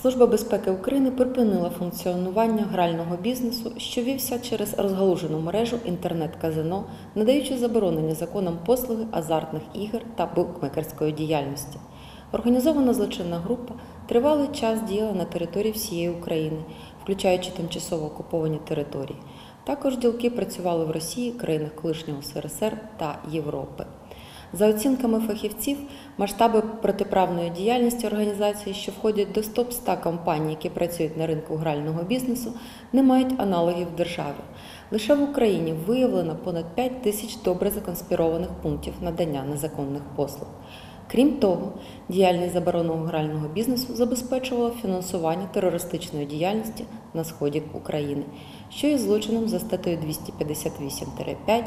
Служба безпеки України припинила функціонування грального бізнесу, що вівся через розгалужену мережу інтернет-казино, надаючи заборонені законом послуги азартних ігор та букмекерської діяльності. Організована злочинна група тривалий час діяла на території всієї України, включаючи тимчасово окуповані території. Також ділки працювали в Росії, країнах колишнього СРСР та Європи. За оцінками фахівців, масштаби протиправної діяльності організації, що входять до стоп 100 компаній, які працюють на ринку грального бізнесу, не мають аналогів в державі. Лише в Україні виявлено понад 5 тисяч добре законспірованих пунктів надання незаконних послуг. Крім того, діяльність забороненого грального бізнесу забезпечувала фінансування терористичної діяльності на сході України, що є злочином за статтею 258-5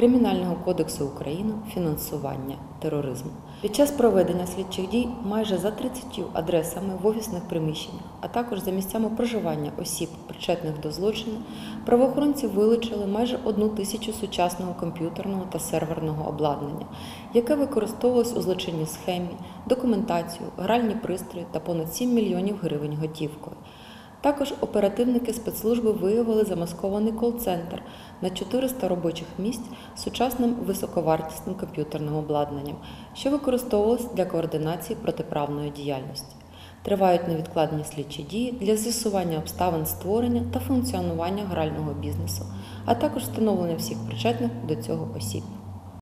Кримінального кодексу України фінансування тероризму. Під час проведення слідчих дій майже за 30 адресами в офісних приміщеннях, а також за місцями проживання осіб, причетних до злочину, правоохоронці вилучили майже одну тисячу сучасного комп'ютерного та серверного обладнання, яке використовувалось у злочинній схемі, документацію, гральні пристрої та понад 7 мільйонів гривень готівкою. Також оперативники спецслужби виявили замаскований кол-центр на 400 робочих місць з сучасним високовартісним комп'ютерним обладнанням, що використовувалось для координації протиправної діяльності. Тривають невідкладні слідчі дії для з'ясування обставин створення та функціонування грального бізнесу, а також встановлення всіх причетних до цього осіб.